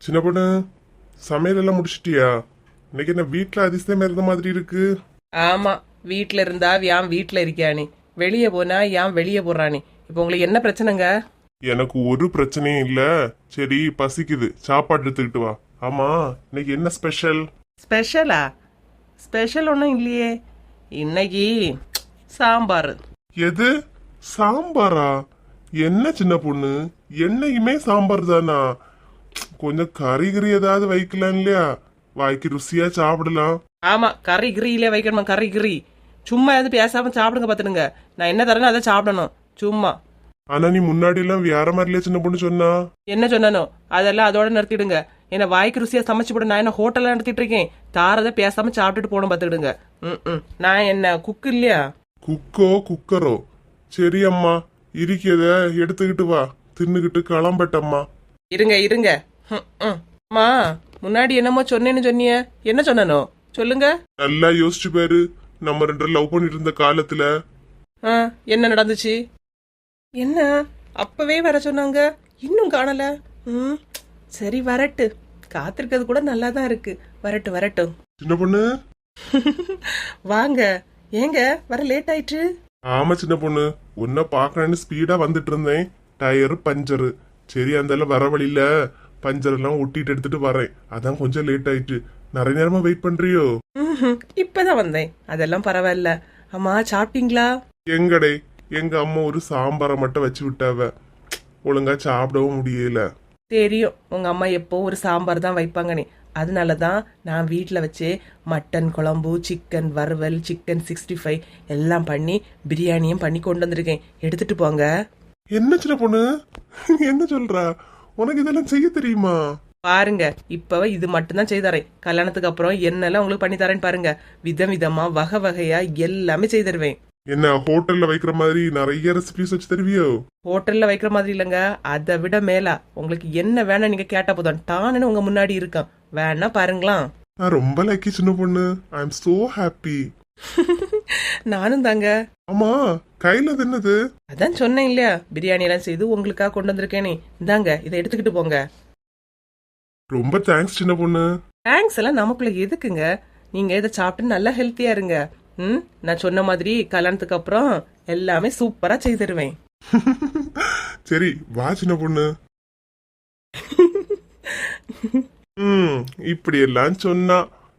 சின்ன பொண்ணு சமையல் எல்லாம் முடிச்சிட்டியா? இன்னைக்கு என்ன வீட்டுல அதிசயம் இருந்த மாதிரி இருக்கு? ஆமா வீட்ல இருந்தா யான் வீட்ல இருக்கியானி. வெளியே போனா யான் வெளியே போறானி. இப்போ உங்களுக்கு என்ன பிரச்சனைங்க? எனக்கு ஒரு பிரச்சனையும் இல்ல. சரி பசிக்குது. சாப்பாடு எடுத்துக்கிட்டு வா. ஆமா இன்னைக்கு என்ன ஸ்பெஷல்? ஸ்பெஷலா? ஸ்பெஷல் ஒன்றும் இல்லையே. இன்னைக்கு சாம்பார். எது? சாம்பாரா? என்ன சின்ன பொண்ணு? என்னைக்குமே சாம்பார் தானா? கொஞ்சம் கறி கறி ஏதாவது வைக்கலாம் இல்லையா? வாய்க்கு ருசியா சாப்பிடலாம். ஆமா கறி கிரியிலே வைக்கணுமா? கறி கிரி சும்மா எதுவும் பேசாம சாப்பிடுங்க பார்த்துடுங்க. நான் என்ன தரேனோ அதை சாப்பிடணும். சும்மா. ஆனா நீ முன்னாடி எல்லாம் வேற மாதிரிலே சின்ன பொண்ணு சொன்னா? என்ன சொன்னனோ? அதெல்லாம் அதோட நிறுத்திடுங்க. என்ன வாய்க்கு ருசியா சமைச்சு போட. நான் என்ன ஹோட்டல்ல நடத்திட்டு இருக்கேன்? தாரதை பேசாம சாப்பிட்டுட்டு போகணும் பார்த்துக்கிடுங்க ம் ம். நான் என்ன குக்கு இல்லையா? குக்கோ குக்கரோ சரி அம்மா. இருக்கத எடுத்துக்கிட்டு வா. தின்னுக்கிட்டு கிளம்பட்டம்மா. இருங்க இருங்க. அம்மா முன்னாடி என்னமோ சொன்னேன்னு சொன்னிய. என்ன சொன்னனோ? சொல்லுங்க. நல்லா யோசிச்சு பாரு. நம்ம ரெண்டு லவ் பண்ணிட்டு இருந்த காலத்துல. ஆ, என்ன நடந்துச்சு? என்ன? அப்பவே வர சொன்னாங்க. இன்னும் காணல. ம் சரி வரட்டு. காத்திருக்கிறது கூட நல்லா தான் இருக்கு. வரட்டு வரட்டும். சின்ன பொண்ணு? வாங்க. ஏங்க வர லேட் ஆயிட்டு ஆமா சின்ன பொண்ணு. உன்னை பாக்கணும்னு ஸ்பீடா வந்துட்டு இருந்தேன் டயர் பஞ்சரு. சரி அந்த வர வழியில பஞ்சர் எல்லாம் ஒட்டிட்டு எடுத்துட்டு வரேன். அதான் கொஞ்சம் லேட் ஆயிட்டு. நிறைய நேரமா வெயிட் பண்றியோ. இப்பதான் வந்தேன். அதெல்லாம் பரவாயில்ல. அம்மா சாப்பிட்டீங்களா? எங்கடே? எங்க அம்மா ஒரு சாம்பாரை மட்டும் வச்சு விட்டாவ. ஒழுங்கா சாப்பிடவும் முடியல. தெரியும். உங்க அம்மா எப்போ ஒரு சாம்பார் தான் வைப்பாங்கன்னு அதனால தான் நான் வீட்டில் வச்சு மட்டன் குழம்பு சிக்கன் வறுவல் சிக்கன் சிக்ஸ்டி ஃபைவ் எல்லாம் பண்ணி பிரியாணியும் பண்ணி கொண்டு வந்திருக்கேன். எடுத்துட்டு போங்க. என்ன சின்ன பொண்ணு? என்ன சொல்றா? உனக்கு இதெல்லாம் செய்ய தெரியுமா? பாருங்க இப்ப இது மட்டும்தான் செய்து தரேன். கல்யாணத்துக்கு அப்புறம் என்னெல்லாம் உங்களுக்கு பண்ணி தரேன்னு பாருங்க. விதம் விதமா வகை வகையா எல்லாமே செய்து தருவேன். என்ன ஹோட்டல்ல வைக்கிற மாதிரி நிறைய ரெசிபிஸ் வச்சு தருவியோ? ஹோட்டல்ல வைக்கிற மாதிரி இல்லைங்க. அதை விட மேலா உங்களுக்கு என்ன வேணும் நீங்க கேட்டா போதும். டான்னு உங்க முன்னாடி இருக்கான். வேணா பாருங்களாம். நான் ரொம்ப லக்கி சின்ன பொண்ணு. ஐ எம் சோ ஹாப்பி நானும் தாங்க. ஆமா கையில அது என்னது? அதான் சொன்னேன் இல்லையா? பிரியாணி எல்லாம் செய்து உங்களுக்காக கொண்டு வந்திருக்கேனே. இந்தாங்க இதை எடுத்துக்கிட்டு போங்க. ரொம்ப தேங்க்ஸ் சின்ன பொண்ணு. தேங்க்ஸ் எல்லாம் நமக்குள்ள எதுக்குங்க? நீங்க இதை சாப்பிட்டு நல்லா ஹெல்த்தியா இருங்க. ம்? நான் சொன்ன மாதிரி கல்யாணத்துக்கு அப்புறம் எல்லாமே சூப்பரா செய்து தருவேன் சரி வா சின்ன பொண்ணு. ம் இப்படி எல்லாம் சொன்னா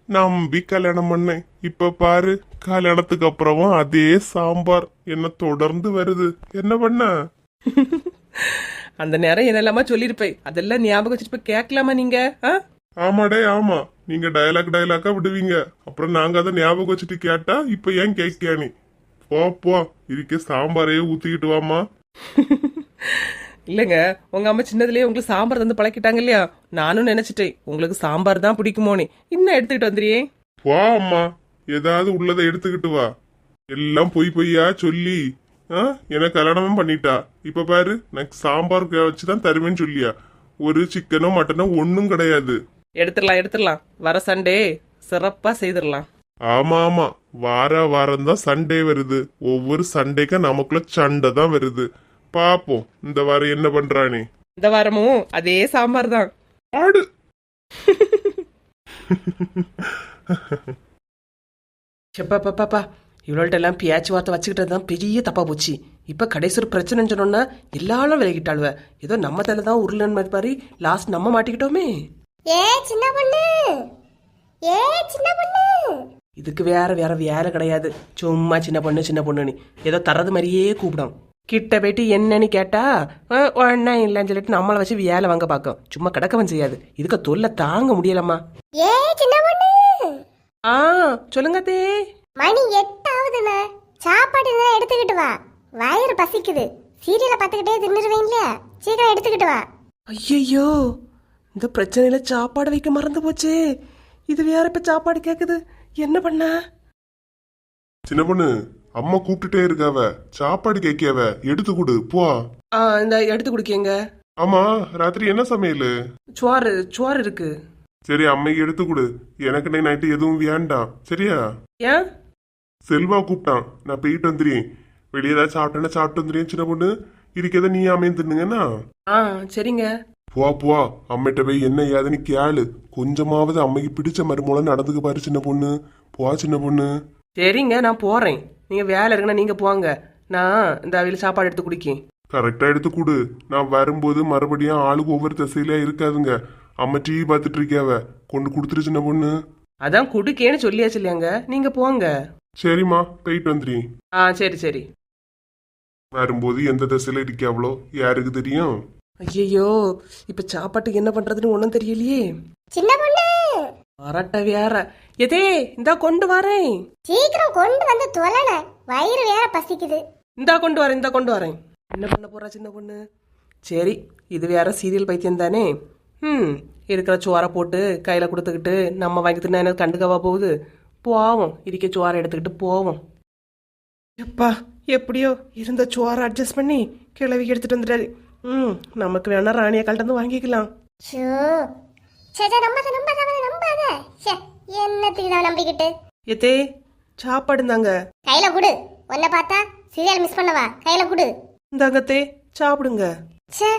நம்பி கல்யாணம் பண்ணேன். இப்ப பாரு. கல்யாணத்துக்கு அப்புறமும் அதே சாம்பார். என்ன தொடர்ந்து வருது. என்ன பண்ண? அந்த நேரம் என்னெல்லாமா சொல்லியிருப்பேன் அதெல்லாம் ஞாபகம் வச்சுட்டு போய் கேட்கலாமா நீங்க? ஆமாடே ஆமா நீங்க டயலாக் டயலாக்கா விடுவீங்க. அப்புறம் நாங்க அதை ஞாபகம் வச்சுட்டு கேட்டா இப்ப ஏன் கேட்கியா நீ? போ போ. இருக்க சாம்பாரையே ஊத்திக்கிட்டு வாமா இல்லைங்க. உங்க அம்மா சின்னதுலயே உங்களுக்கு சாம்பார் தந்து பழக்கிட்டாங்க இல்லையா? நானும் நினைச்சிட்டேன். உங்களுக்கு சாம்பார் தான் பிடிக்குமோன்னு இன்னும் எடுத்துக்கிட்டு வந்துறியே வா அம்மா. ஏதாவது உள்ளதை எடுத்துக்கிட்டு வா. எல்லாம் பொய் பொய்யா சொல்லி ஆ எனக்கு கல்யாணமும் பண்ணிட்டா. இப்ப பாரு நான் சாம்பார் வச்சுதான் தருவேன்னு சொல்லியா. ஒரு சிக்கனோ மட்டனோ ஒன்னும் கிடையாது. எடுத்துடலாம் எடுத்துடலாம். வர சண்டே சிறப்பா செய்திடலாம். ஆமா ஆமா. வார வாரம் தான் சண்டே வருது. ஒவ்வொரு சண்டேக்கும் நமக்குள்ள சண்டை தான் வருது. பாப்போம் இந்த வாரம் என்ன பண்றானே. இந்த வாரமும் அதே சாம்பார் தான். ஆடு. செப்பாப்பாப்பா இவ்வளோட்ட எல்லாம் பேச்சுவார்த்தை வச்சுக்கிட்டது தான் பெரிய தப்பா போச்சு. இப்ப கடைசி ஒரு பிரச்சனைன்னு சொன்னோன்னா எல்லாரும் விலகிட்டாளுவ. ஏதோ நம்ம தலை தான் உருளன் மாதிரி லாஸ்ட் நம்ம மாட்டிக்கிட்டோமே. ஏ சின்ன பொண்ணு. ஏ சின்ன பொண்ணு. இதுக்கு வேற வேற வேலை கிடையாது. சும்மா சின்ன பொண்ணு சின்ன பொண்ணுன்னு. ஏதோ தரது மாதிரியே கூப்பிடும். கிட்ட போயிட்டு என்னன்னு கேட்டா ஒன்னா இல்லைன்னு சொல்லிட்டு நம்மளை வச்சு வேலை வாங்க பார்க்கும். சும்மா கிடக்கவும் செய்யாது. இதுக்கு தொல்லை தாங்க முடியலம்மா. ஏ ஆ சொல்லுங்க தே. மணி எட்டாவதுண்ணே. சாப்பாடு இருந்தா எடுத்துக்கிட்டு வா. வயிறு பசிக்குது. சீரியலை பார்த்துக்கிட்டே தின்னுருவேன் இல்லையா? சீக்கிரம் எடுத்துக்கிட்டு வா. ஐயையோ இந்த பிரச்சனையில சாப்பாடு வைக்க மறந்து போச்சே. இது வேற இப்ப சாப்பாடு கேக்குது. என்ன பண்ண? சின்ன பொண்ணு அம்மா கூப்பிட்டுட்டே இருக்காவ. சாப்பாடு கேக்கியாவ எடுத்து கொடு போ. ஆ இந்த எடுத்து குடிக்கங்க. ஆமா ராத்திரி என்ன சமையல்? சுவாறு சுவாறு இருக்கு. சரி அம்மைக்கு எடுத்து கொடு. எனக்கு நைட்டு எதுவும் வேண்டாம். சரியா? ஏன்? செல்வா கூப்பிட்டான். நான் போயிட்டு வந்துடுறேன். வெளியே ஏதாவது சாப்பிட்டேன்னா சாப்பிட்டு வந்துடுறேன் சின்ன பொண்ணு. இருக்கதை நீ அமையும் தின்னுங்கண்ணா ஆ சரிங்க. போ போ. அம்மிட்ட போய் என்ன ஏதுன்னு கேளு. கொஞ்சமாவது அம்மைக்கு பிடிச்ச மருமூலம் நடந்துக்க பாரு சின்ன பொண்ணு. போ சின்ன பொண்ணு. சரிங்க நான் போகிறேன் நீங்கள் வேலை இருக்குன்னா நீங்கள் போங்க. நான் இந்த அவையில் சாப்பாடு எடுத்து குடிக்கேன். கரெக்டா எடுத்து கொடு. நான் வரும்போது மறுபடியும் ஆளுக்கு ஒவ்வொரு திசையில இருக்காதுங்க. அம்மா டிவி பார்த்துட்டு இருக்கியாவ கொண்டு கொடுத்துரு சின்ன பொண்ணு. அதான் குடிக்கேன்னு சொல்லியாச்சு இல்லையாங்க. நீங்கள் போங்க. சரிம்மா போயிட்டு வந்துடுறீ ஆ சரி சரி. வரும்போது எந்த திசையில இருக்கியாவளோ யாருக்கு தெரியும்? ஐயையோ இப்போ சாப்பாட்டுக்கு என்ன பண்ணுறதுன்னு ஒன்றும் தெரியலையே. சின்ன பொண்ணு! வரட்ட வேற. எதே இந்தா கொண்டு வரேன். சீக்கிரம் கொண்டு வந்து தொலைன. வயிறு வேற பசிக்குது. இந்தா கொண்டு வரேன் இந்தா கொண்டு வரேன். என்ன பண்ண போறா சின்ன பொண்ணு? சரி இது வேற சீரியல் பைத்தியம் தானே ம் இருக்கிற சோறை போட்டு கையில் கொடுத்துக்கிட்டு நம்ம வாங்கி தின்னா எனக்கு கண்டுக்கவா போகுது? போவோம். இருக்க சோறை எடுத்துக்கிட்டு போவோம். எப்பா எப்படியோ இருந்த சோறை அட்ஜஸ்ட் பண்ணி கிளவி எடுத்துட்டு வந்துட்டாரு. ம் நமக்கு வேணா ராணியை கழட்டு வாங்கிக்கலாம். ஷோ சே சே, நம்பாத நம்பாத அவனை நம்பாத. ச்சே என்னத்துக்கு நான் நம்பிக்கிட்டு? எதே சாப்பாடு தாங்க கையில குடு. உன்னை பார்த்தா சீரியல் மிஸ் பண்ணவா? கையில குடு. இந்தாங்கத்தே சாப்பிடுங்க. ச்சே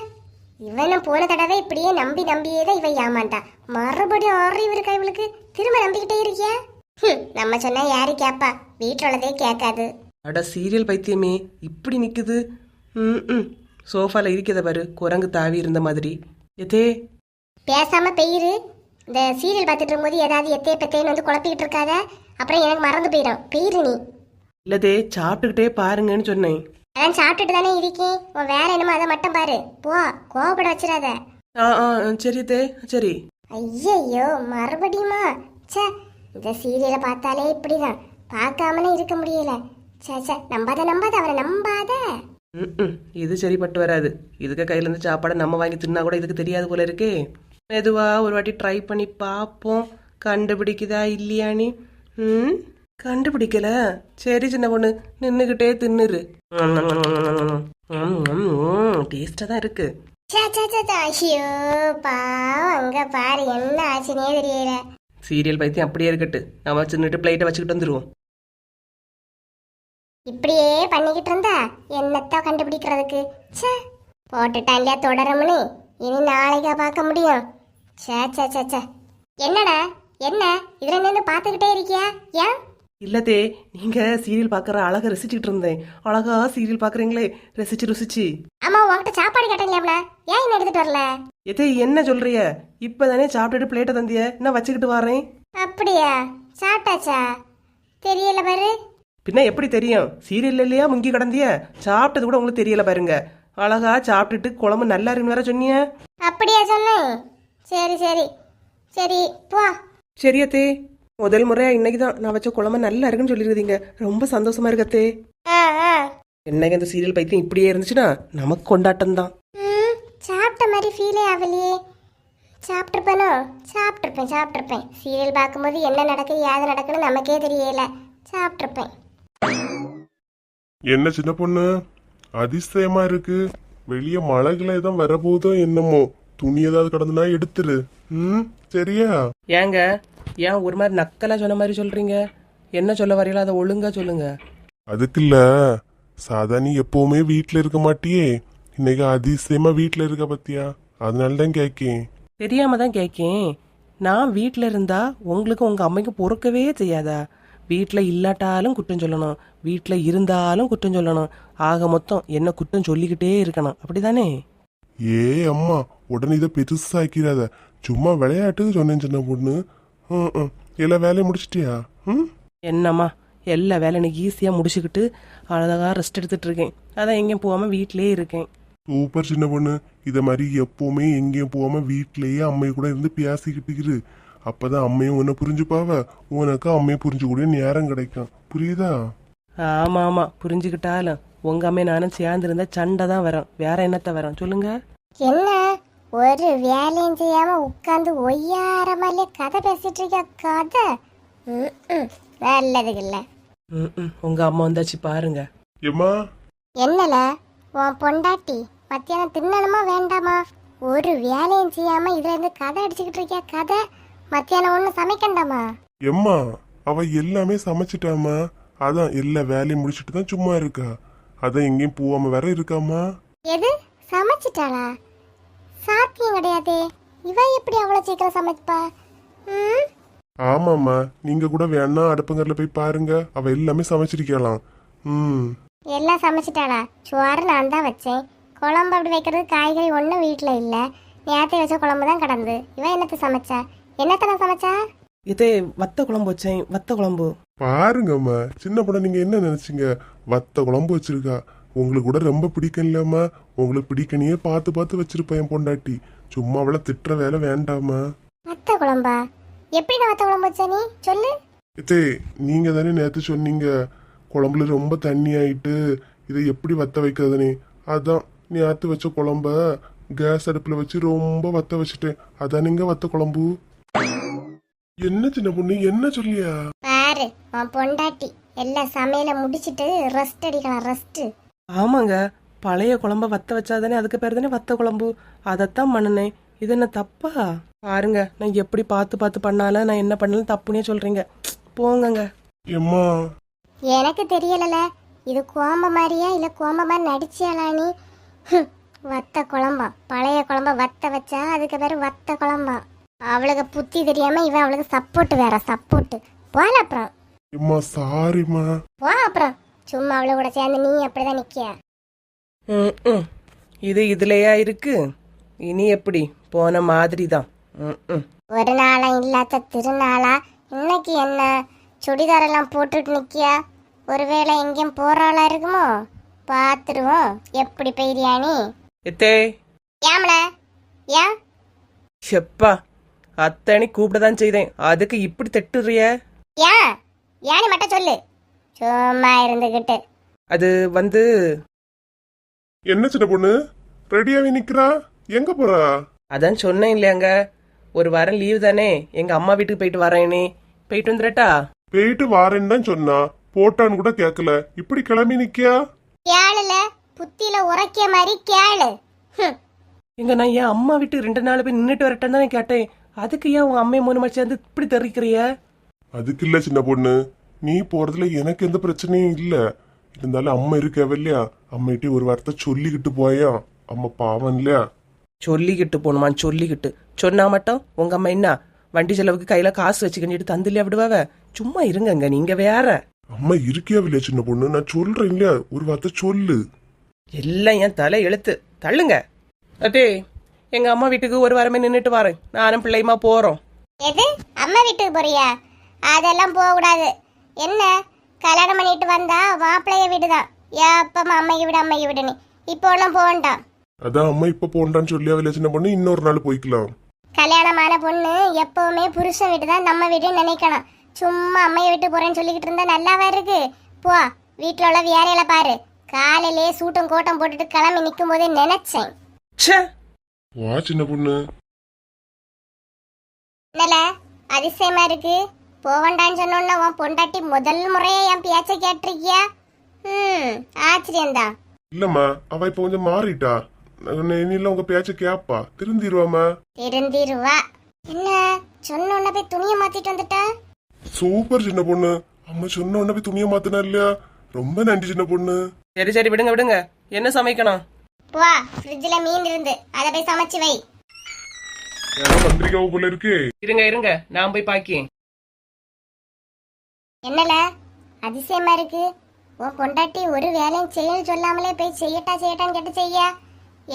இவனும் போன தடவை இப்படியே நம்பி நம்பியே தான் இவன் ஏமாண்டா மறுபடியும் அறிவு இருக்கா இவளுக்கு? திரும்ப நம்பிக்கிட்டே இருக்கியா? நம்ம சொன்னா யாரு கேப்பா? வீட்டுல உள்ளதே கேட்காது. அட சீரியல் பைத்தியமே இப்படி நிக்குது. ம் ம். சோஃபால இருக்கிறத பாரு குரங்கு தாவி இருந்த மாதிரி. எதே பேசாம பெயிரு இந்த சீரியல் பார்த்துட்டு இருக்கும்போது ஏதாவது எத்தே பெத்தேன்னு வந்து குழப்பிக்கிட்டு இருக்காத. அப்புறம் எனக்கு மறந்து போயிடும். பெயிரு நீ. இல்லதே சாப்பிட்டுக்கிட்டே பாருங்கன்னு சொன்னேன். அதான் சாப்பிட்டுட்டு தானே இருக்கேன். உன் வேலை என்னமோ அதை மட்டும் பாரு. போ கோவப்பட வச்சிடாத. ஆ ஆ சரி தே சரி. ஐயையோ மறுபடியுமா? ச்சே இந்த சீரியலை பார்த்தாலே இப்படிதான். பார்க்காமலே இருக்க முடியல. ச்சே ச்சே நம்பாத நம்பாத அவரை நம்பாத. ம் ம் இது சரிப்பட்டு வராது. இதுக்கு கையில இருந்து சாப்பாடை நம்ம வாங்கி தின்னா கூட இதுக்கு தெரியாது போல இருக்கே. மெதுவா ஒரு வாட்டி ட்ரை பண்ணி பார்ப்போம். கண்டுபிடிக்குதா இல்லையானி ம்? கண்டுபிடிக்கல. சரி சின்ன பொண்ணு நின்றுக்கிட்டே தின்னுரு. டேஸ்டாக தான் இருக்கு. ஐயோ பாவம் அங்க பாரு என்ன ஆச்சுனே தெரியல. சீரியல் பைத்தியம் அப்படியே இருக்கட்டு. நம்ம சின்னுட்டு பிளேட்டை வச்சுக்கிட்டு வந்துருவோம். இப்படியே பண்ணிக்கிட்டு இருந்தா என்னத்த கண்டுபிடிக்கிறதுக்கு. ச்சே போட்டுட்டான் இல்லையா தொடரும்னு. இனி நாளைக்கா பார்க்க முடியும். ச்சே ச்சே ச்சே ச்சே என்னடா என்ன? இதுல நின்று பார்த்துக்கிட்டே இருக்கியா? ஏன்? இல்லதே நீங்க சீரியல் பார்க்குற அழகா ரசிச்சுக்கிட்டு இருந்தேன். அழகா சீரியல் பார்க்குறீங்களே ரசிச்சு ருசிச்சு. அம்மா உன்கிட்ட சாப்பாடு கேட்டேன்ல ஏன் என்ன எடுத்துட்டு வரல? எதே என்ன சொல்றிய? இப்பதானே சாப்பிட்டுட்டு பிளேட்டை தந்திய. நான் வச்சுக்கிட்டு வரேன் அப்படியா? சாப்பிட்டாச்சா? தெரியல பாரு. பின்ன எப்படி தெரியும்? சீரியல் இல்லையா முங்கி கிடந்திய? சாப்பிட்டது கூட உங்களுக்கு தெரியல பாருங்க. அழகா சாப்பிட்டுட்டு குழம்பு நல்லா இருக்குன்னு வேற சொன்னிய. அப்படியா சொன்னேன். சரி சரி. சரி போ. சரியத்தே முதல் முறையா இன்னைக்கு தான் நான் வச்ச குழம்பு நல்லா இருக்குன்னு சொல்லியிருந்தீங்க ரொம்ப சந்தோஷமா இருக்கத்தே என்னங்க இந்த சீரியல் பைத்தியம் இப்படியே இருந்துச்சுன்னா நமக்கு கொண்டாட்டம் தான். சாப்பிட்ட மாதிரி ஃபீலே ஆகலையே. சாப்பிட்ருப்பேனோ சாப்பிட்ருப்பேன் சாப்பிட்ருப்பேன் சீரியல் பார்க்கும்போது என்ன நடக்குது யாது நடக்குன்னு நமக்கே தெரியல. சாப்பிட்ருப்பேன் என்ன சின்ன பொண்ணு? அதிசயமா இருக்கு. வெளிய மழைகளை தான் வரப்போதோ என்னமோ. துணி ஏதாவது கிடந்துனா எடுத்துரு. ம் சரியா? ஏங்க ஏன் ஒரு மாதிரி நக்கலா சொன்ன மாதிரி சொல்றீங்க? என்ன சொல்ல வரீங்களோ அதை ஒழுங்கா சொல்லுங்க. அதுக்கு இல்ல சாதா நீ எப்பவுமே வீட்ல இருக்க மாட்டியே. இன்னைக்கு அதிசயமா வீட்ல இருக்க பத்தியா? அதனால தான் கேக்கேன். தெரியாம தான் கேட்கேன் நான் வீட்டில் இருந்தா உங்களுக்கு உங்க அம்மைக்கு பொறுக்கவே செய்யாதா? வீட்டில் இல்லாட்டாலும் குற்றம் சொல்லணும். வீட்டில் இருந்தாலும் குற்றம் சொல்லணும். ஆக மொத்தம் என்ன குற்றம் சொல்லிக்கிட்டே இருக்கணும். அப்படிதானே? ஏ அம்மா உடனே இதை பெருசாக்கிறாத சும்மா விளையாட்டுக்கு சொன்னேன் சின்ன பொண்ணு. எல்லா வேலையும் முடிச்சிட்டியா? ம்? என்னம்மா எல்லா வேலையும் எனக்கு ஈஸியாக முடிச்சுக்கிட்டு அழகாக ரெஸ்ட் எடுத்துட்டு இருக்கேன். அதான் எங்கேயும் போகாமல் வீட்டிலே இருக்கேன். சூப்பர் சின்ன பொண்ணு. இத மாதிரி எப்பவுமே எங்கேயும் போகாம வீட்லயே அம்மை கூட இருந்து பேசிக்கிட்டு இரு. அப்பதான் அம்மையும் உன்னை புரிஞ்சுப்பாவ? உனக்கு அம்மையை புரிஞ்சுக்கூடிய நேரம் கிடைக்கும். புரியுதா? ஆமாம் ஆமாம் புரிஞ்சுக்கிட்டாலும் உங்க அம்மையை நானும் சேர்ந்துருந்தா சண்டை தான் வரும். வேற என்னத்த வரும்? சொல்லுங்க. என்ன? ஒரு வேலையும் செய்யாம உட்காந்து ஒய்யாரமாலே கதை பேசிட்டு இருக்க கதை? நல்லதுக்கு இல்ல. ம் ம் உங்கள் அம்மா வந்தாச்சு பாருங்க. ஏம்மா? என்னல உன் பொண்டாட்டி மத்தியானம் தின்னணுமா வேண்டாமா? ஒரு வேலையும் செய்யாம இதுல இருந்து கதை அடிச்சுக்கிட்டு இருக்கியா கதை? மத்தியானம் ஒண்ணு சமைக்கண்டாமா? எம்மா அவ எல்லாமே சமைச்சிட்டாமா அதான் எல்லா வேலையும் முடிச்சிட்டு தான் சும்மா இருக்கா. அதான் எங்கேயும் போகாம வேற இருக்காமா எது? சமைச்சிட்டாளா? சாத்தியம் கிடையாதே. இவ எப்படி அவ்வளவு சீக்கிரம் சமைப்பா? ம்? ஆமாம்மா நீங்க கூட வேணா அடுப்பங்கரில் போய் பாருங்க. அவ எல்லாமே சமைச்சிருக்கலாம். ம். எல்லாம் சமைச்சிட்டாளா? சோறு நான் தான் வச்சேன். குழம்பு அப்படி வைக்கிறது காய்கறி ஒன்றும் வீட்டில் இல்லை. நேற்று வச்ச குழம்பு தான் கிடந்து. இவன் என்னத்தை சமைச்சா? என்னத்தனை சமைச்சா? இதே வத்த குழம்பு வச்சேன். வத்த குழம்பு. பாருங்கம்மா சின்ன பொண்ணு நீங்க என்ன நினைச்சீங்க? வத்த குழம்பு வச்சிருக்கா. உங்களுக்கு கூட ரொம்ப பிடிக்கும் இல்லம்மா. உங்களுக்கு பிடிக்கனையே பார்த்து பார்த்து வச்சிருப்பேன் பொண்டாட்டி. சும்மா அவளை திட்டுற வேலை வேண்டாமா வத்த குழம்பா? எப்படி நான் வத்த குழம்பு வச்சா நீ? சொல்லு. இதே நீங்க தானே நேத்து சொன்னீங்க. குழம்புல ரொம்ப தண்ணி ஆயிட்டு இதை எப்படி வத்த வைக்கிறதுனே அதான் நேத்து வச்ச குழம்ப கேஸ் அடுப்புல வச்சு ரொம்ப வத்த வச்சுட்டேன். அதான் நீங்க வத்த குழம்பு. என்ன சின்ன பொண்ணு என்ன சொல்லியா? பாரு உன் பொண்டாட்டி எல்லா சமையலை முடிச்சிட்டு ரெஸ்ட் அடிக்கலாம் ரெஸ்ட் ஆமாங்க. பழைய குழம்ப வத்த வச்சாதானே அதுக்கு பேர் தானே வத்த குழம்பு. அதைத்தான் பண்ணினேன். இது என்ன தப்பா? பாருங்க நான் எப்படி பார்த்து பார்த்து பண்ணாலும் நான் என்ன பண்ணாலும் தப்புனே சொல்றீங்க. போங்கங்க. எம்மா. எனக்கு தெரியலல. இது கோம்ப மாதிரியா இல்ல கோம்ப மாதிரி நடிச்சியாளா நீ? ஹம், வத்த குழம்பா. பழைய குழம்ப வத்த வச்சா அதுக்கு பேரு வத்த குழம்பா. அவளுக்கு புத்தி தெரியாம இவன் அவளுக்கு சப்போர்ட் வேற சப்போர்ட் போல அப்புறம். எம்மா சாரிம்மா போ அப்புறம். சும்மா அவளை கூட சேர்ந்து நீ அப்படிதான் நிக்கிய? ம், ம். இது இதுலயா இருக்கு? இனி எப்படி? போன மாதிரி தான் ஒரு நாளா இல்லாத திருநாளா? இன்னைக்கு என்ன? சுடிதார் எல்லாம் போட்டுட்டு நிக்கியா? ஒருவேளை எங்கேயும் போறாளா இருக்குமோ? பாத்துருவோம். எப்படி பெய்றியா நீ? எத்தே. ஏம்ல? ஏன்? செப்பா அத்தனை கூப்பிட தான் செய்தேன். அதுக்கு இப்படி திட்டுறிய? ஏன்? ஏன்னு மட்டும் சொல்லு. சும்மா இருந்துகிட்டு. அது வந்து என்ன சின்ன பொண்ணு? ரெடியாவே நிக்கிறா? எங்க போறா? அதான் சொன்னேன் இல்லையாங்க. ஒரு வாரம் லீவு தானே. எங்க அம்மா வீட்டுக்கு போயிட்டு வரேனே. போயிட்டு வந்துடட்டா? போயிட்டு வாரேன்னு தான் சொன்னா. போட்டான்னு கூட கேட்கல இப்படி கிளம்பி நிக்கியா? கேளுல. புத்தியில உரைக்கிய மாதிரி கேளு. ஹம். எங்க நான் என் அம்மா வீட்டுக்கு ரெண்டு நாள் போய் நின்றுட்டு வரட்டேன்னு தானே கேட்டேன். அதுக்கு ஏன் உங்க அம்மையை மூணு மணி சேர்ந்து இப்படி தெரிவிக்கிறிய? அதுக்கு இல்ல சின்ன பொண்ணு. நீ போறதுல எனக்கு எந்த பிரச்சனையும் இல்ல. இருந்தாலும் அம்மா இருக்கவே இல்லையா? அம்மைகிட்ட ஒரு வார்த்தை சொல்லிக்கிட்டு போயா? அம்மா பாவம் இல்லையா? சொல்லிக்கிட்டு போகணுமான்னு சொல்லிக்கிட்டு. சொன்னா மட்டும் உங்க அம்மா என்ன? வண்டி செலவுக்கு கையில காசு வச்சுக்கிட்டு தந்துலையா விடுவாவ? சும்மா இருங்கங்க நீங்க வேற. அம்மா இருக்கியா இல்லையா சின்ன பொண்ணு? நான் சொல்றேன் இல்லையா? ஒரு வார்த்தை சொல்லு. எல்லாம் என் தலை எழுத்து. தள்ளுங்க. அதே எங்க அம்மா வீட்டுக்கு ஒரு வாரமே நின்றுட்டு வரேன். நானும் பிள்ளையுமா போறோம். எது? அம்மா வீட்டுக்கு போறியா? அதெல்லாம் போக கூடாது என்ன? கல்யாணம் பண்ணிட்டு வந்தா மாப்பிள்ளைய வீடுதான் எப்பமா அம்மைக்கு விடு அம்மைக்கு விடுன்னு இப்போ ஒன்றும் போகண்டாம் அதான் அம்மா இப்ப போண்டான்னு சொல்லியா இல்லையா சின்ன பொண்ணு? இன்னொரு நாள் போய்க்கலாம். கல்யாணமான பொண்ணு எப்பவுமே புருஷன் வீடு தான் நம்ம வீடு நினைக்கணும். சும்மா அம்மைய விட்டு போறேன்னு சொல்லிக்கிட்டு இருந்தா நல்லாவா இருக்கு? போ வீட்டில் உள்ள வேலையில பாரு. காலையிலே சூட்டும் கோட்டம் போட்டுட்டு கிளம்பி நிற்கும் போதே நினைச்சேன். ச்சே! வா சின்ன பொண்ணு. என்னல? அதிசயமா இருக்கு. போவண்டான்னு சொன்னோன்னா உன் பொண்டாட்டி முதல் முறையா என் பேச்சை கேட்டிருக்கியா? ம் ஆச்சரியம்தான் இல்லம்மா அவ இப்ப கொஞ்சம் மாறிட்டா. இனியில உங்க பேச்ச கேப்பா. திருந்திருவாமா திருந்திருவா. என்ன சொன்ன உடனே போய் துணியை மாத்திட்டு வந்துட்டா? சூப்பர் சின்ன பொண்ணு. அம்மா சொன்ன உடனே போய் துணியை மாத்தினா இல்லையா? ரொம்ப நன்றி சின்ன பொண்ணு. சரி சரி விடுங்க விடுங்க. என்ன சமைக்கணும்? போ ஃப்ரிட்ஜில் மீன் இருந்து. அதை போய் சமைச்சு வை. யாரோ வந்திருக்காவ போல இருக்கே. இருங்க இருங்க. நான் போய் பாக்கேன் என்னல? அதிசயமா இருக்கு. உன் பொண்டாட்டி ஒரு வேலையும் செய்யணும் சொல்லாமலே போய் செய்யட்டா செய்யட்டான்னு கேட்டு செய்ய?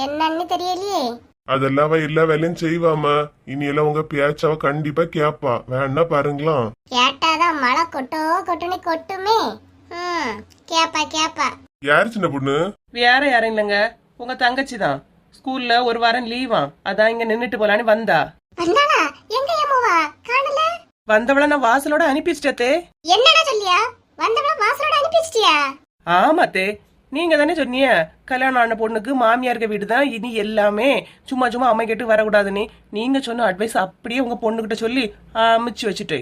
என்னன்னு தெரியலையே. அதெல்லாம் அவ எல்லா வேலையும் செய்வாமா இனியெல்லாம் உங்க பேச்சாவ கண்டிப்பா கேப்பா. வேணா பாருங்களாம் கேட்டாதான் மழை கொட்டோ கொட்டுன்னு கொட்டுமே. ம் கேப்பா கேப்பா. யாரு சின்ன பொண்ணு? வேற யாரும் இல்லைங்க. உங்க தங்கச்சி தான் ஸ்கூல்ல ஒரு வாரம் லீவா அதான் இங்க நின்னுட்டு போலான்னு வந்தா. வந்தாளா? எங்க ஏமாவா காணல? வந்தவள நான் வாசலோட அனுப்பிச்சிட்டே என்னடா சொல்லியா? வந்தவள வாசலோட அனுப்பிச்சிட்டியா? ஆமாத்தே நீங்க தானே சொன்னீங்க கல்யாணம் ஆன பொண்ணுக்கு மாமியாருக்கு வீடு தான் இனி எல்லாமே சும்மா சும்மா அம்மா கேட்டு வரக்கூடாதுன்னு. நீங்க சொன்ன அட்வைஸ் அப்படியே உங்க பொண்ணுகிட்ட சொல்லி அமைச்சு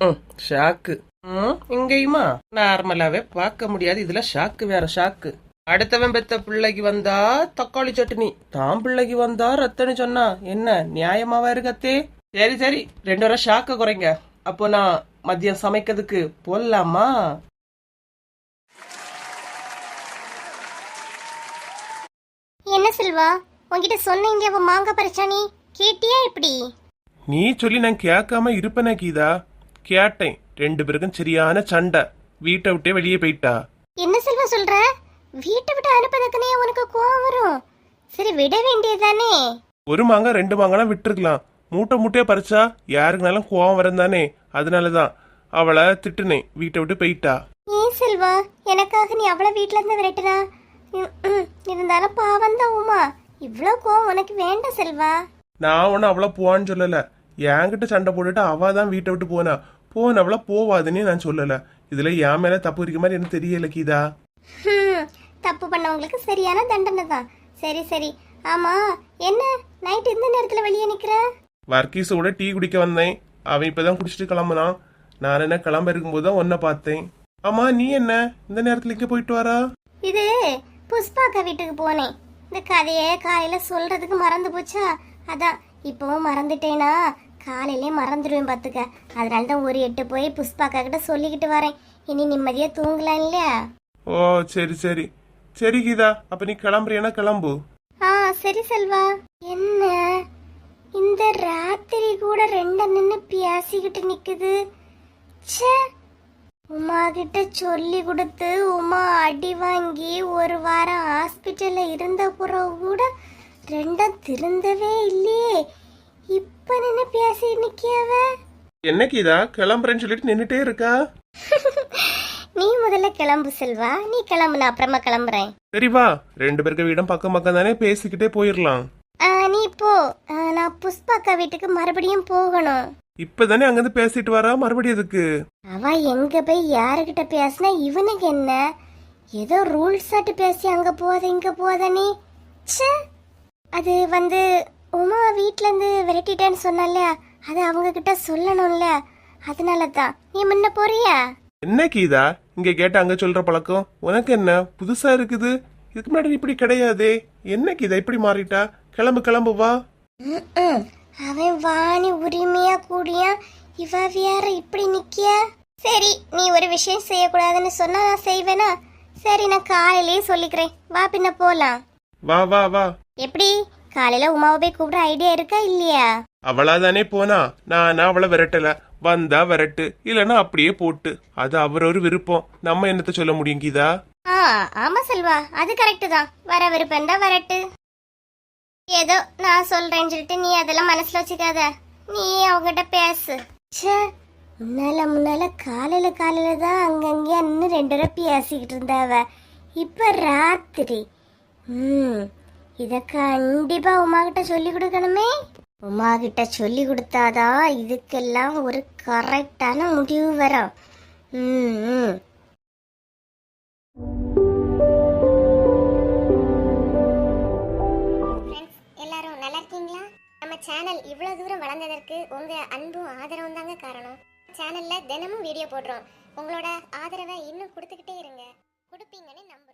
ம், ஷாக்கு ம், இங்கேயுமா? நார்மலாவே பார்க்க முடியாது. இதுல ஷாக்கு வேற ஷாக்கு அடுத்தவன் பெத்த பிள்ளைக்கு வந்தா தக்காளி சட்னி. தான் பிள்ளைக்கு வந்தா ரத்தன்னு சொன்னா என்ன நியாயமாவா இருக்கத்தே? சரி சரி ரெண்டு வரை ஷாக்க குறைங்க. அப்போ நான் மதியம் சமைக்கிறதுக்கு போடலாமா? என்ன செல்வா உன்கிட்ட சொன்னீங்க அவ மாங்காய் பறிச்சானி. கேட்டியா இப்படி? நீ சொல்லி நான் கேட்காம இருப்பேனா கீதா. கேட்டேன். ரெண்டு பேருக்கும் சரியான சண்டை. வீட்டை விட்டே வெளியே போயிட்டா. என்ன செல்வா சொல்ற? வீட்டை விட்டு அனுப்பதுக்குனே உனக்கு கோவம் வரும். சரி விட வேண்டியதுதானே? ஒரு மாங்காய் ரெண்டு மாங்காய்லாம் விட்டுருக்கலாம். மூட்டை மூட்டையா பறிச்சா யாருக்குனாலும் கோவம் வரும் தானே அதனாலதான் அவளை திட்டுனேன். வீட்டை விட்டு போயிட்டா. ஏன் செல்வா? எனக்காக நீ அவளை வீட்ல இருந்து விரட்டுனா ம், ம், இருந்தாலும் பாவம் தான் உமா. இவ்வளோ கோவம் உனக்கு வேண்டாம் செல்வா. நான் ஒன்னும் அவளை போவான்னு சொல்லல. என்கிட்ட சண்டை போட்டுட்டு அவ தான் வீட்டை விட்டு போனா. போனவள போவாதுன்னு நான் சொல்லல. இதுல என் மேல தப்பு இருக்க மாதிரி எனக்கு தெரியல கீதா. ஹம், தப்பு பண்ணவங்களுக்கு சரியான தண்டனை தான். சரி சரி. ஆமா என்ன? நைட் இந்த நேரத்துல வெளியே நிக்கிற? வர்க்கீஸோட டீ குடிக்க வந்தேன். அவன் இப்பதான் குடிச்சிட்டு கிளம்புனான். நான் என்ன கிளம்ப இருக்கும்போது தான் பார்த்தேன். ஆமா நீ என்ன? இந்த நேரத்துல இங்க போயிட்டு வரா இது புஷ்பாக்கா வீட்டுக்கு போனேன். இந்த கதையை காலையில சொல்றதுக்கு மறந்து போச்சா? அதான் இப்பவும் மறந்துட்டேனா? காலையிலே மறந்துடுவேன் பாத்துக்க. அதனால தான் ஒரு எட்டு போய் புஷ்பாக்கா கிட்ட சொல்லிக்கிட்டு வரேன். இனி நிம்மதியா தூங்கலாம் இல்லையா? ஓ சரி சரி. சரி கீதா அப்ப நீ கிளம்புறியனா கிளம்பு. ஆ சரி செல்வா. என்ன? இந்த ராத்திரி கூட ரெண்ட நின்னு பேசிக்கிட்டு நிக்குது. ச்சே. உமா கிட்ட சொல்லி கொடுத்து உமா அடி வாங்கி ஒரு வாரம் ஹாஸ்பிட்டல்ல இருந்த பிறகு கூட ரெண்டும் திருந்தவே இல்லையே. இப்ப நின்னு பேசி நிக்கியவ? என்ன கீதா கிளம்புறேன்னு சொல்லிட்டு நின்னுட்டே இருக்கா? நீ முதல்ல கிளம்பு செல்வா. நீ கிளம்பு நான் அப்புறமா கிளம்புறேன். சரி வா. ரெண்டு பேருக்கு வீடும் பக்கம் பக்கம் தானே பேசிக்கிட்டே போயிடலாம் ஆ, நீ போ. ஆ, நான் புஷ்பாக்கா வீட்டுக்கு மறுபடியும் போகணும். இப்பதானே அங்கிருந்து பேசிட்டு வரா மறுபடியும் எதுக்கு? அவ எங்க போய் யாருகிட்ட பேசினா இவனுக்கு என்ன? ஏதோ ரூல்ஸ் ஆட்டு பேசி அங்க போத இங்க போத நீ. ச்சே. அது வந்து உமா வீட்ல இருந்து விரட்டிட்டேன்னு சொன்னால அது அவங்க கிட்ட சொல்லணும்ல. அதனால தான் நீ முன்ன போறியா? என்ன கீதா? இங்க கேட்ட அங்க சொல்ற பழக்கம்? உனக்கு என்ன? புதுசா இருக்குது? இதுக்கு முன்னாடி இப்படி கிடையாதே. என்ன கீதா? இப்படி மாறிட்டா? கிளம்பு கிளம்பு வா. அவன் வாணி உரிமையா கூடியா? இவ வேற இப்படி நிக்கிய? சரி நீ ஒரு விஷயம் செய்யக்கூடாதுன்னு சொன்னா நான் செய்வேனா? சரி நான் காலையிலேயே சொல்லிக்கிறேன். வா பின்ன போலாம். வா வா வா. எப்படி? காலையில உமாவை போய் கூப்பிட ஐடியா இருக்கா இல்லையா? அவளா தானே போனா? நான் அவளை விரட்டல. வந்தா வரட்டு இல்லைன்னா அப்படியே போட்டு. அது அவரொரு விருப்பம். நம்ம என்னத்த சொல்ல முடியும் கீதா? ஆ ஆமா செல்வா அது கரெக்ட் தான். வர விருப்பம் தான் வரட்டு. ஏதோ நான் சொல்றேன்னு சொல்லிட்டு நீ அதெல்லாம் மனசுல வச்சுக்காத. நீ அவங்ககிட்ட பேசு. ச்சே முன்னால முன்னால காலையில காலையில தான் அங்கங்கே இன்னும் ரெண்டு பேரும் பேசிக்கிட்டு இருந்தாவ. இப்ப ராத்திரி. ம் இத கண்டிப்பா உமா கிட்ட சொல்லி கொடுக்கணுமே. உமா கிட்ட சொல்லி கொடுத்தாதான் இதுக்கெல்லாம் ஒரு கரெக்டான முடிவு வரும் ம் எல்லாரும் நல்லா இருக்கீங்களா? நம்ம சேனல் இவ்வளோ தூரம் வளர்ந்ததற்கு உங்கள் அன்பும் ஆதரவும் தாங்க காரணம். சேனலில் தினமும் வீடியோ போடுறோம். உங்களோட ஆதரவை இன்னும் கொடுத்துக்கிட்டே இருங்க. கொடுப்பீங்கன்னு நம்ப